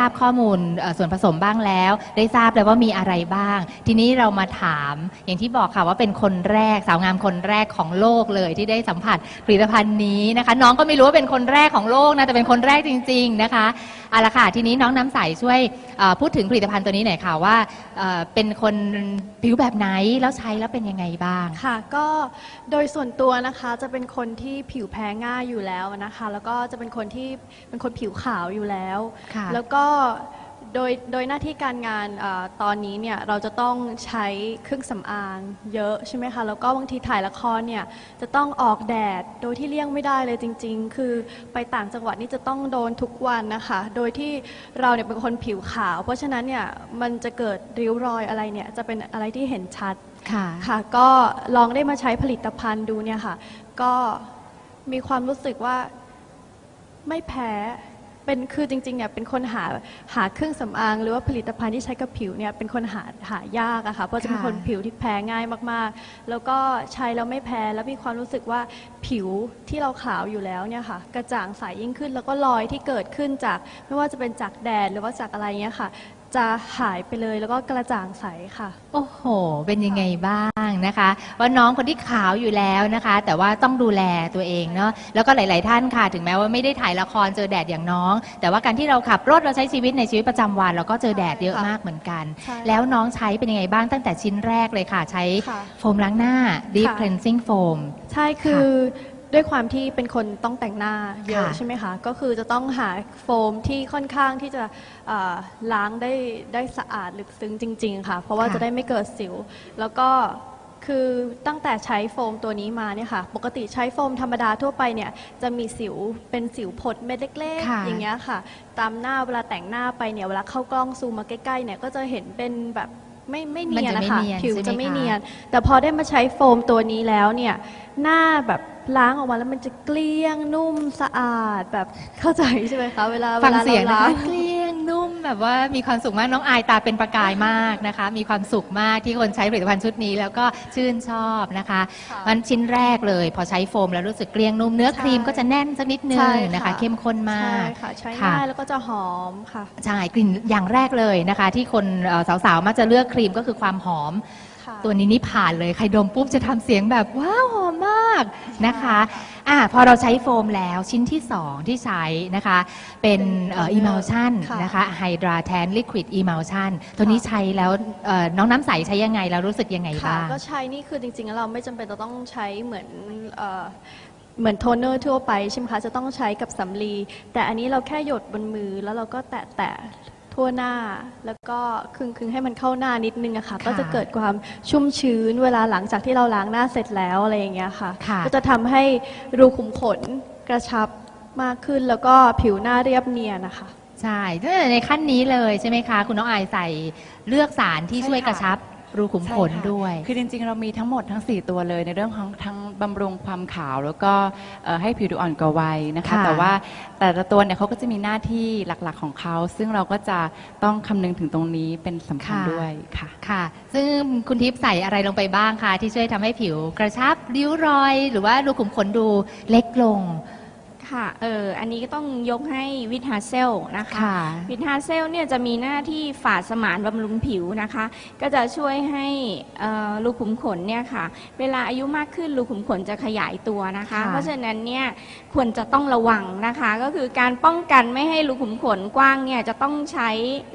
ทราบข้อมูลส่วนผสมบ้างแล้ว ได้ทราบแล้วว่ามีอะไรบ้าง ทีนี้เรามาถามอย่างที่บอกค่ะว่าเป็นคนแรกสาวงามคนแรกของโลกเลยที่ได้สัมผัสผลิตภัณฑ์นี้นะคะ น้องก็ไม่รู้ว่าเป็นคนแรกของโลกนะแต่เป็นคนแรกจริง ๆนะคะ เอาละค่ะ ทีนี้น้องน้ำใสช่วยเอ่อพูดถึงผลิตภัณฑ์ตัวนี้หน่อยค่ะว่าเอ่อเป็นคนผิวแบบไหนแล้วใช้แล้วเป็นยังไงบ้าง ค่ะก็โดยส่วนตัวนะคะจะเป็นคนที่ผิวแพ้ง่ายอยู่แล้วนะคะ แล้วก็จะเป็นคนที่เป็นคนผิวขาวอยู่แล้ว ค่ะ แล้วก็ โดยโดยหน้าที่การงานอาตอนนี้เนี่ยเราจะต้องใช้เครื่องสำอางเยอะใช่ไหมคะแล้วก็บางทีถ่ายละครเนี่ยจะต้องออกแดดโดยที่เลี่ยงไม่ได้เลยจริง ๆ คือไปต่างจังหวัดนี่จะต้องโดนทุกวันนะคะ โดยที่เราเนี่ยเป็นคนผิวขาว เพราะฉะนั้นเนี่ยมันจะเกิดริ้วรอยอะไรเนี่ยจะเป็นอะไรที่เห็นชัดค่ะ ค่ะ ก็ลองได้มาใช้ผลิตภัณฑ์ดูเนี่ยค่ะ ก็มีความรู้สึกว่าไม่แพ้ เป็นคือจริงๆเนี่ยเป็นคนหาหาเครื่องสำอาง หรือว่าผลิตภัณฑ์ที่ใช้กับผิวเนี่ยเป็นคนหาหายากอะค่ะเพราะจะเป็นค่ะคนผิวที่แพ้ง่ายมากๆ แล้วก็ใช้แล้วไม่แพ้แล้วมีความรู้สึกว่าผิวที่เราขาวอยู่แล้วเนี่ยค่ะกระจ่างใสยิ่งขึ้นแล้วก็รอยที่เกิดขึ้นจาก ไม่ว่าจะเป็นจากแดดหรือว่าจากอะไรเงี้ยค่ะ จะหายไปเลยแล้วก็กระจ่างใสค่ะ โอ้โห เป็นยังไงบ้างนะคะ ว่าน้องคนที่ขาวอยู่แล้วนะคะ แต่ว่าต้องดูแลตัวเองเนาะแล้วก็หลาย ๆ ท่านค่ะ ถึงแม้ว่าไม่ได้ถ่ายละครเจอแดดอย่างน้อง แต่ว่าการที่เราขับรถเราใช้ชีวิตในชีวิตประจำวันเราก็เจอแดดเยอะใช่ค่ะมากเหมือนกัน ใช่แล้วน้องใช้เป็นยังไงบ้างตั้งแต่ชิ้นแรกเลยค่ะ ใช้ค่ะ โฟมล้างหน้า Deep ค่ะ Cleansing Foam ใช่คือ ด้วยความที่เป็นคนต้องแต่งหน้าเยอะค่ะ ใช่ไหมคะ ก็คือจะต้องหาโฟมที่ค่อนข้างที่จะเอ่อล้างได้ได้สะอาดลึกซึ้งจริง ๆ ค่ะ เพราะว่าค่ะจะได้ไม่เกิดสิว แล้วก็คือตั้งแต่ใช้โฟมตัวนี้มาเนี่ยค่ะ ปกติใช้โฟมธรรมดาทั่วไปเนี่ยจะมีสิวเป็นสิวผดเม็ดเล็กค่ะ ๆ อย่างเงี้ยค่ะ ตามหน้าเวลาแต่งหน้าไปเนี่ยเวลาเข้ากล้องซูมมาใกล้ๆเนี่ยก็จะเห็นเป็นแบบ ไม่ไม่เนียนมันจะไม่นะคะเนียนผิวใช่ไหมจะไม่คะ เนียน แต่พอได้มาใช้โฟมตัวนี้แล้วเนี่ยหน้าแบบล้างออกมาแล้วมันจะเกลี้ยงนุ่มสะอาดแบบเข้าใจใช่ไหมคะเวลาฟังวลาเสียงรานะล้าคะเกลี้ยงนุ่ม แบบว่ามีความสุขมากน้องอายตาเป็นประกายมากนะคะ มีความสุขมากที่คนใช้ผลิตภัณฑ์ชุดนี้ แล้วก็ชื่นชอบนะคะค่ะมันชิ้นแรกเลย พอใช้โฟมแล้วรู้สึกเกลี้ยงนุ่มเนื้อใช่ครีมก็จะแน่นสักนิดนึใช่งค่ะนะคะ เข้มข้นมากใช่ค่ะใช้ค่ะง่ายแล้วก็จะหอมค่ะใช่กลิ่นอย่างแรกเลยนะคะ ที่คนเอ่อสาวๆมักจะเลือกครีมก็คือความหอม ค่ะ ตัวนี้นี่ผ่านเลย ใครดมปุ๊บจะทำเสียงแบบว้าวหอมมากนะคะอะพอเราใช้โฟมแล้วชิ้นที่ 2 ที่ใช้นะคะ เป็นเอ่อ emulsion ค่ะ นะคะ Hydra Tan Liquid Emulsion ตัวนี้ใช้แล้วเอ่อน้องน้ำใสใช้ยังไงแล้วรู้สึกยังไงค่ะบ้าง ก็ใช้นี่คือจริงๆแล้วเราไม่จำเป็นจะต้องใช้เหมือนเอ่อเหมือนโทนเนอร์ทั่วไปใช่ไหมคะจะต้องใช้กับสำลีแต่อันนี้เราแค่หยดบนมือแล้วเราก็แตะแตะ ทั่วหน้า แล้วก็คึงคึงให้มันเข้าหน้านิดนึงอะค่ะค่ะ ก็จะเกิดความชุ่มชื้นเวลาหลังจากที่เราล้างหน้าเสร็จแล้วอะไรอย่างเงี้ยค่ะ ค่ะก็จะทำให้รูขุมขนกระชับมากขึ้นแล้วก็ผิวหน้าเรียบเนียนนะคะ ใช่ตั้งแต่ในขั้นนี้เลยใช่ไหมคะ คุณน้องอายใส่เลือกสารที่ใช่ช่วยค่ะกระชับ รูขุมขนใช่ค่ะด้วย คือจริงๆ เรามีทั้งหมดทั้ง 4 ตัวเลย ในเรื่องของทั้งบำรุงความขาวแล้วก็เอ่อให้ผิวดูอ่อนกว่าวัยนะคะ ค่ะ แต่ว่าแต่ละตัวเนี่ยเขาก็จะมีหน้าที่หลักๆของเขา ซึ่งเราก็จะต้องคำนึงถึงตรงนี้เป็นสำคัญด้วยค่ะ ค่ะ ซึ่งคุณทิพย์ใส่อะไรลงไปบ้างคะที่ช่วยทำให้ผิวกระชับริ้วรอย หรือว่ารูขุมขนดูเล็กลง ค่ะ เออ อันนี้ก็ต้องยกให้วิทาเซลนะคะ ค่ะ วิทาเซลเนี่ยจะมีหน้าที่ฝาดสมานบำรุงผิวนะคะ ก็จะช่วยให้เอ่อรูขุมขนเนี่ยค่ะ เวลาอายุมากขึ้นรูขุมขนจะขยายตัวนะคะ ค่ะ เพราะฉะนั้นเนี่ยควรจะต้องระวังนะคะ ก็คือการป้องกันไม่ให้รูขุมขนกว้างเนี่ยจะต้องใช้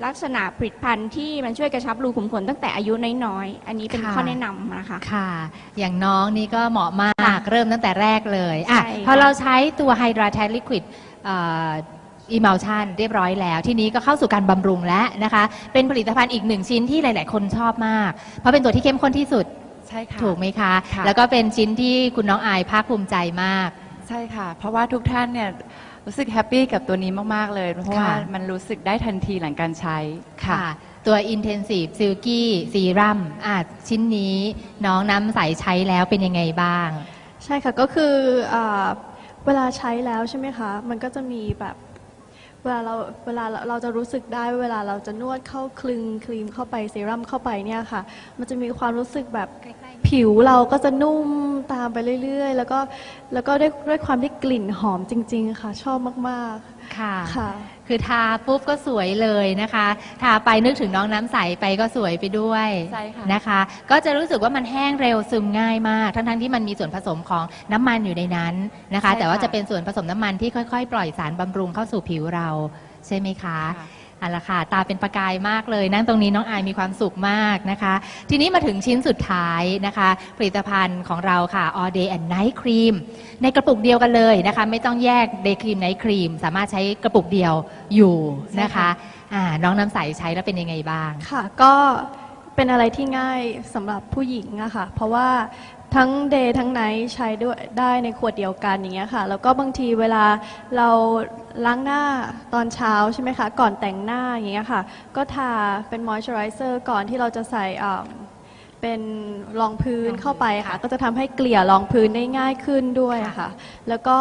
ลักษณะผลิตภัณฑ์ที่มันช่วยกระชับรูขุมขนตั้งแต่อายุน้อยๆ อันนี้เป็นค่ะข้อแนะนำนะคะ ค่ะ อย่างน้องนี่ก็เหมาะมาก ค่ะเริ่มตั้งแต่แรกเลยอะใช่พอค่ะ เราใช้ตัว Hydra Tan Liquid อีมัลชันเรียบร้อยแล้ว ทีนี้ก็เข้าสู่การบำรุงแล้วนะคะ เป็นผลิตภัณฑ์อีกหนึ่งชิ้นที่หลาย ๆ คนชอบมาก เพราะเป็นตัวที่เข้มข้นที่สุดใช่ค่ะ ถูกไหมคะ ค่ะ แล้วก็เป็นชิ้นที่คุณน้องอายภาคภูมิใจมาก ใช่ค่ะ เพราะว่าทุกท่านเนี่ยรู้สึกแฮปปี้กับตัวนี้มากๆเลย เพราะว่าค่ะ มันรู้สึกได้ทันทีหลังการใช้ค่ะค่ะตัว Intensive Silky Serum อะชิ้นนี้น้องน้ำใสใช้แล้วเป็นยังไงบ้าง ใช่ค่ะ ก็คืออาเวลาใช้แล้วใช่ไหมคะ มันก็จะมีแบบเวลาเราเวลาเราเราจะรู้สึกได้เวลาเราจะนวดเข้าคลึงครีมเข้าไปเซรั่มเข้าไปเนี่ยค่ะ มันจะมีความรู้สึกแบบผิวเราก็จะนุ่มตามไปเรื่อยๆ แล้วก็แล้วก็ด้วยด้วยความที่กลิ่นหอมจริง ๆ ค่ะ ชอบมากค่ะๆค่ะ คือทาปุ๊บก็สวยเลยนะคะ ทาไปนึกถึงน้องน้ำใสไปก็สวยไปด้วยใช่ค่ะ นะคะ ก็จะรู้สึกว่ามันแห้งเร็วซึมง่ายมาก ทั้งๆที่มันมีส่วนผสมของน้ำมันอยู่ในนั้นนะคะ ใช่ค่ะแต่ว่าจะเป็นส่วนผสมน้ำมันที่ค่อย ๆ ปล่อยสารบำรุงเข้าสู่ผิวเราใช่ไหมคะ ค่ะ เอาละค่ะ ตาเป็นประกายมากเลย นั่งตรงนี้น้องอายมีความสุขมากนะคะ ทีนี้มาถึงชิ้นสุดท้ายนะคะ ผลิตภัณฑ์ของเราค่ะ All Day and Night Cream ในกระปุกเดียวกันเลยนะคะ ไม่ต้องแยก Day Cream Night Cream สามารถใช้กระปุกเดียวอยู่นะคะอ่าน้องน้ำใสใช้แล้วเป็นยังไงบ้าง ค่ะ ก็เป็นอะไรที่ง่ายสำหรับผู้หญิงอะค่ะ เพราะว่า ทั้งเดย์ทั้งไนท์ใช้ด้วยได้ในขวดเดียวกันอย่างเงี้ยค่ะ แล้วก็บางทีเวลาเราล้างหน้าตอนเช้าใช่ไหมคะ ก่อนแต่งหน้าอย่างเงี้ยค่ะ ก็ทาเป็นมอยส์เจอไรเซอร์ก่อนที่เราจะใส่อ่าเป็นรองพื้นเข้าไปค่ะ ก็จะทำให้เกลี่ยรองพื้นได้ง่ายขึ้นด้วยอะค่ะ แล้วก็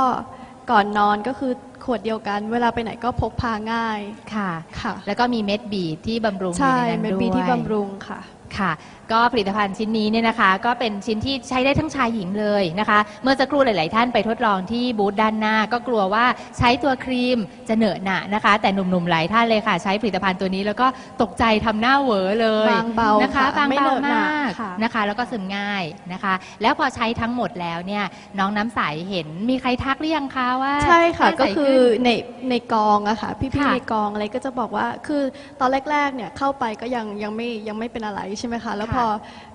ก่อนนอนก็คือขวดเดียวกัน เวลาไปไหนก็พกพาง่ายค่ะ ค่ะ แล้วก็มีเม็ดบีดที่บำรุงอยู่ใช่ในนั้นเป็นด้วยบีที่บำรุงค่ะ ค่ะ ก็ผลิตภัณฑ์ชิ้นนี้เนี่ยนะคะ ก็เป็นชิ้นที่ใช้ได้ทั้งชายหญิงเลยนะคะ เมื่อสักครู่หลาย ๆ ท่านไปทดลองที่บูธด้านหน้า ก็กลัวว่าใช้ตัวครีมจะเหนอะหนะนะคะ แต่หนุ่ม ๆ หลายท่านเลยค่ะ ใช้ผลิตภัณฑ์ตัวนี้แล้วก็ตกใจทำหน้าเหวอเลยบางเบานะคะค่ะบางไม่เบาเหนอะหนะมากค่ะ นะคะ แล้วก็ซึมง่ายนะคะ แล้วพอใช้ทั้งหมดแล้วเนี่ยน้องน้ำใสเห็นมีใครทักหรือยังคะว่าใช่ค่ะหน้าใสก็คือขึ้นในในกองอะค่ะ พี่ค่ะ ๆในกองอะไรก็จะบอกว่าคือตอนแรกๆเนี่ยเข้าไปก็ยังยังไม่ยังไม่เป็นอะไรใช่ไหมคะ แล้วค่ะพอ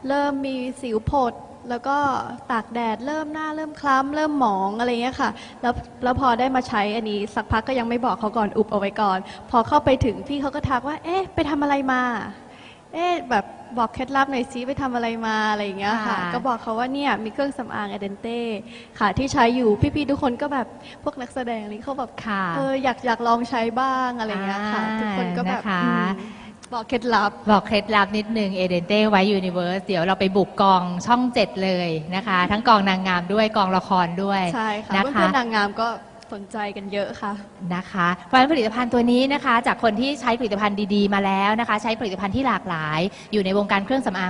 เริ่มมีสิวผด แล้วก็ตากแดดเริ่มหน้าเริ่มคล้ำเริ่มหมองอะไรเงี้ยค่ะ แล้วแล้วพอได้มาใช้อันนี้สักพักก็ยังไม่บอกเขาก่อนอุบเอาไว้ก่อน พอเข้าไปถึงพี่เขาก็ทักว่า เอ๊ะ ไปทำอะไรมา เอ๊ะแบบบอกเคล็ดลับหน่อยซิไปทำอะไรมาอะไรอย่างเงี้ยค่ะค่ะ ก็บอกเขาว่าเนี่ยมีเครื่องสำอางอเดนเต้ค่ะที่ใช้อยู่พี่ๆทุกคนก็แบบพวกนักแสดงอะไรเขาแบบค่ะเอออยากอยากลองใช้บ้างอะไรอย่างเงี้ยค่ะอ่าทุกคนก็แบบนะคะอืม บอกเคล็ดลับ บอกเคล็ดลับนิดนึงเอเดนเต้ไว้ยูนิเว s ร์สเดี๋ยวเราไปบุกกองช่องเจ็ดเลยนะคะ ทั้งกองนางงามด้วยกองละครด้วยใช่ค่ะนะเพื่คะอนๆนางงามก็สนใจกันเยอะค่ะนะคะเพราะฉะนั้นผลิตภัณฑ์ตัวนี้นะคะ จากคนที่ใช้ผลิตภัณฑ์ดีๆมาแล้วนะคะ ใช้ผลิตภัณฑ์ที่หลากหลาย อยู่ในวงการเครื่องสำอาง